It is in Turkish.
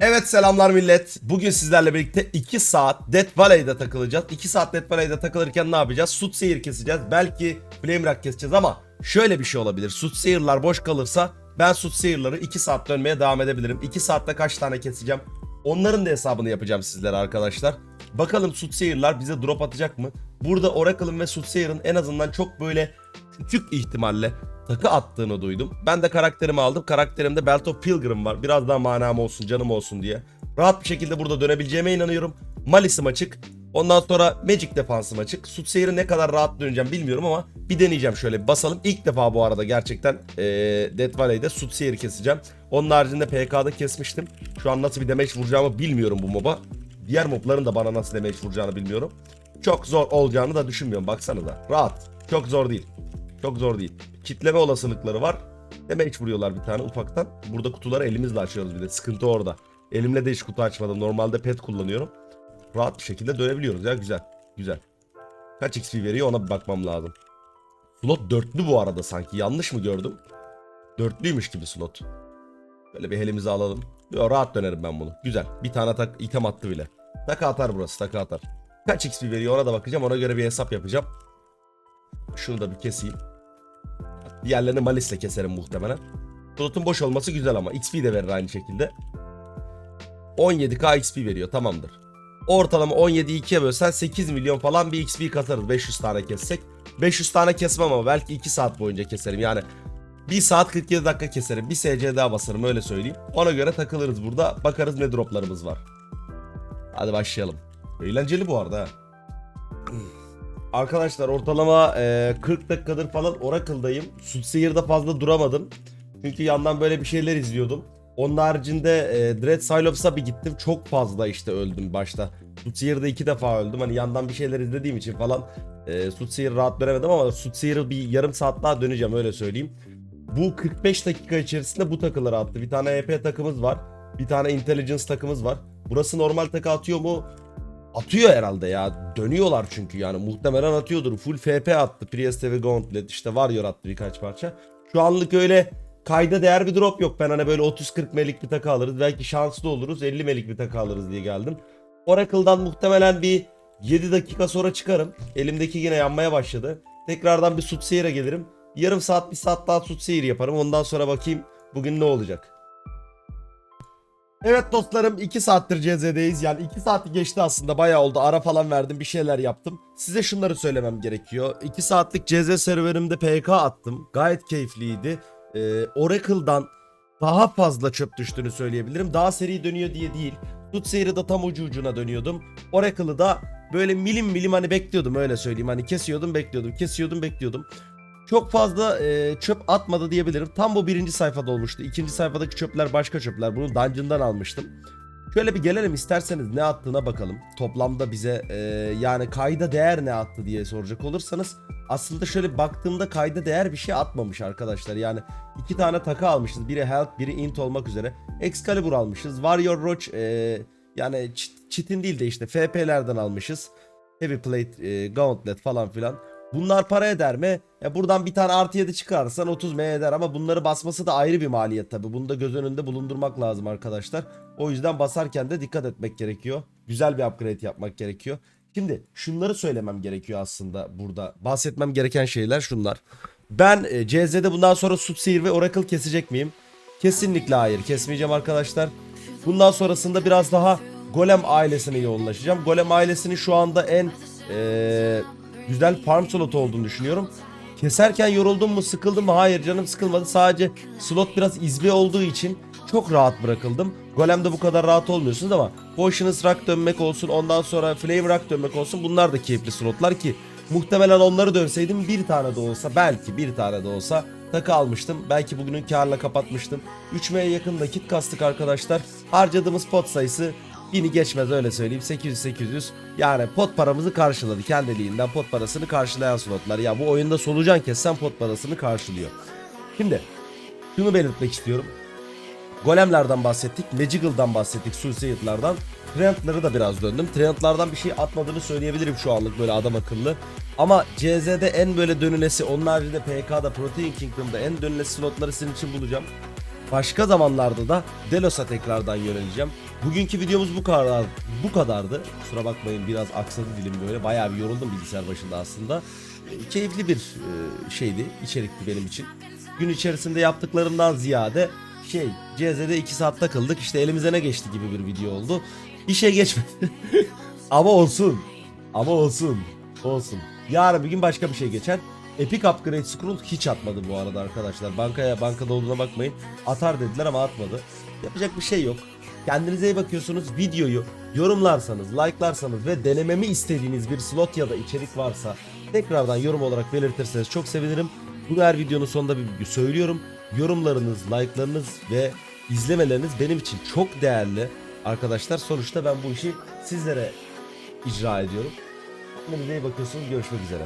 Evet selamlar millet. Bugün sizlerle birlikte 2 saat Dead Valley'de takılacağız. 2 saat Dead Valley'de takılırken ne yapacağız? Soothsayer keseceğiz. Belki Flame Rock keseceğiz ama şöyle bir şey olabilir. Soothsayer'lar boş kalırsa ben Soothsayer'ları 2 saat dönmeye devam edebilirim. 2 saatte kaç tane keseceğim? Onların da hesabını yapacağım sizlere arkadaşlar. Bakalım Soothsayer'lar bize drop atacak mı? Burada Oracle'ın ve Soothsayer'ın en azından çok böyle küçük ihtimalle takı attığını duydum. Ben de karakterimi aldım. Karakterimde Belt of Pilgrim var. Biraz daha manam olsun, canım olsun diye. Rahat bir şekilde burada dönebileceğime inanıyorum. Malis'im açık. Ondan sonra Magic defansım açık. Soothsayer'ı ne kadar rahat döneceğim bilmiyorum ama bir deneyeceğim şöyle bir basalım. İlk defa bu arada gerçekten ee, Dead Valley'de Soothsayer'ı keseceğim. Onun haricinde PK'da kesmiştim. Şu an nasıl bir damage vuracağımı bilmiyorum bu moba. Diğer mobların da bana nasıl damage vuracağını bilmiyorum. Çok zor olacağını da düşünmüyorum baksanıza. Rahat. Çok zor değil. Çok zor değil. Kitleme olasılıkları var. Damage vuruyorlar bir tane ufaktan. Burada kutuları elimizle açıyoruz bir de. Sıkıntı orada. Elimle de hiç kutu açmadım. Normalde pet kullanıyorum. Rahat bir şekilde dönebiliyoruz ya. Güzel. Güzel. Kaç XP veriyor ona bir bakmam lazım. Slot dörtlü bu arada sanki. Yanlış mı gördüm? Dörtlüymüş gibi slot. Böyle bir elimize alalım. Yo, rahat dönerim ben bunu. Güzel. Bir tane tak item attı bile. Taka atar burası. Taka atar. Kaç XP veriyor ona da bakacağım. Ona göre bir hesap yapacağım. Şunu da bir keseyim. Diğerlerini Malis'le keserim muhtemelen. Slotun boş olması güzel ama XP de verir aynı şekilde. 17k XP veriyor tamamdır. Ortalama 17'yi 2'ye bölsen 8 milyon falan bir XP katarız 500 tane kessek. 500 tane kesmem ama belki 2 saat boyunca keserim yani. 1 saat 47 dakika keserim. Bir SC daha basarım öyle söyleyeyim. Ona göre takılırız burada. Bakarız ne droplarımız var. Hadi başlayalım. Eğlenceli bu arada. Arkadaşlar ortalama e, 40 dakikadır falan Oracle'dayım. Soothsayer'da fazla duramadım. Çünkü yandan böyle bir şeyler izliyordum. Onun haricinde e, Dread Silops'a bir gittim. Çok fazla işte öldüm başta. Soothsayer'da iki defa öldüm. Hani yandan bir şeyler izlediğim için falan e, Soothsayer'ı rahat dönemedim ama Soothsayer'ı bir yarım saat daha döneceğim öyle söyleyeyim. Bu 45 dakika içerisinde bu takıları attı. Bir tane EP takımız var. Bir tane Intelligence takımız var. Burası normal takı atıyor mu? Atıyor herhalde ya. Dönüyorlar çünkü yani. Muhtemelen atıyordur. Full FP attı. Prieste ve Gauntlet. işte Warrior attı birkaç parça. Şu anlık öyle kayda değer bir drop yok. Ben hani böyle 30-40 melik bir takı alırız. Belki şanslı oluruz. 50 melik bir takı alırız diye geldim. Oracle'dan muhtemelen bir 7 dakika sonra çıkarım. Elimdeki yine yanmaya başladı. Tekrardan bir Soothsayer'e gelirim. Yarım saat bir saat daha Soothsayer yaparım. Ondan sonra bakayım bugün ne olacak. Evet dostlarım 2 saattir CZ'deyiz. Yani 2 saati geçti aslında bayağı oldu. Ara falan verdim bir şeyler yaptım. Size şunları söylemem gerekiyor. 2 saatlik CZ serverimde PK attım. Gayet keyifliydi. Ee, Oracle'dan daha fazla çöp düştüğünü söyleyebilirim. Daha seri dönüyor diye değil. Soothsayer'ı da tam ucu ucuna dönüyordum. Oracle'ı da böyle milim milim hani bekliyordum öyle söyleyeyim. Hani kesiyordum bekliyordum kesiyordum bekliyordum. Çok fazla e, çöp atmadı diyebilirim. Tam bu birinci sayfada olmuştu. İkinci sayfadaki çöpler başka çöpler. Bunu dungeon'dan almıştım. Şöyle bir gelelim isterseniz ne attığına bakalım. Toplamda bize e, yani kayda değer ne attı diye soracak olursanız aslında şöyle baktığımda kayda değer bir şey atmamış arkadaşlar. Yani iki tane takı almışız. Biri health, biri int olmak üzere. Excalibur almışız. Warrior Roach e, yani çit- çitin değil de işte FP'lerden almışız. Heavy Plate, e, Gauntlet falan filan. Bunlar para eder mi? E buradan bir tane artı 7 çıkarsan 30 M eder ama bunları basması da ayrı bir maliyet tabi. Bunu da göz önünde bulundurmak lazım arkadaşlar. O yüzden basarken de dikkat etmek gerekiyor. Güzel bir upgrade yapmak gerekiyor. Şimdi şunları söylemem gerekiyor aslında burada. Bahsetmem gereken şeyler şunlar. Ben e, CZ'de bundan sonra Soothsayer ve Oracle kesecek miyim? Kesinlikle hayır. Kesmeyeceğim arkadaşlar. Bundan sonrasında biraz daha Golem ailesine yoğunlaşacağım. Golem ailesinin şu anda en e, güzel farm slot olduğunu düşünüyorum. Keserken yoruldum mu sıkıldım mı? Hayır canım sıkılmadı. Sadece slot biraz izbe olduğu için çok rahat bırakıldım. Golem'de bu kadar rahat olmuyorsunuz ama Poisonous Rock dönmek olsun ondan sonra Flame Rock dönmek olsun bunlar da keyifli slotlar ki muhtemelen onları dönseydim bir tane de olsa belki bir tane de olsa takı almıştım. Belki bugünün karla kapatmıştım. 3M'ye yakın nakit kastık arkadaşlar. Harcadığımız pot sayısı 1000'i geçmez öyle söyleyeyim 800-800 yani pot paramızı karşıladı kendiliğinden pot parasını karşılayan slotlar ya bu oyunda solucan kessen pot parasını karşılıyor. Şimdi şunu belirtmek istiyorum. Golemlerden bahsettik, Magical'dan bahsettik, Suicide'lardan. Trend'ları da biraz döndüm. Trend'lardan bir şey atmadığını söyleyebilirim şu anlık böyle adam akıllı. Ama CZ'de en böyle dönülesi, onun haricinde PK'da, Protein Kingdom'da en dönülesi slotları sizin için bulacağım. Başka zamanlarda da Delos'a tekrardan yöneleceğim. Bugünkü videomuz bu kadar bu kadardı. Kusura bakmayın biraz aksadı dilim böyle. Bayağı bir yoruldum bilgisayar başında aslında. E, Keyifli bir e, şeydi, içerikti benim için. Gün içerisinde yaptıklarımdan ziyade şey CZ'de 2 saat takıldık işte elimize ne geçti gibi bir video oldu. İşe geçmedi. Ama olsun. Ama olsun. Olsun. Yarın bir gün başka bir şey geçer. Epic Upgrade Scroll hiç atmadı bu arada arkadaşlar. Bankaya bankada olduğuna bakmayın. Atar dediler ama atmadı. Yapacak bir şey yok. Kendinize iyi bakıyorsunuz. Videoyu yorumlarsanız, like'larsanız ve denememi istediğiniz bir slot ya da içerik varsa tekrardan yorum olarak belirtirseniz çok sevinirim. Bunu her videonun sonunda bir söylüyorum. Yorumlarınız, like'larınız ve izlemeleriniz benim için çok değerli. Arkadaşlar sonuçta ben bu işi sizlere icra ediyorum. Kendinize iyi bakıyorsunuz. Görüşmek üzere.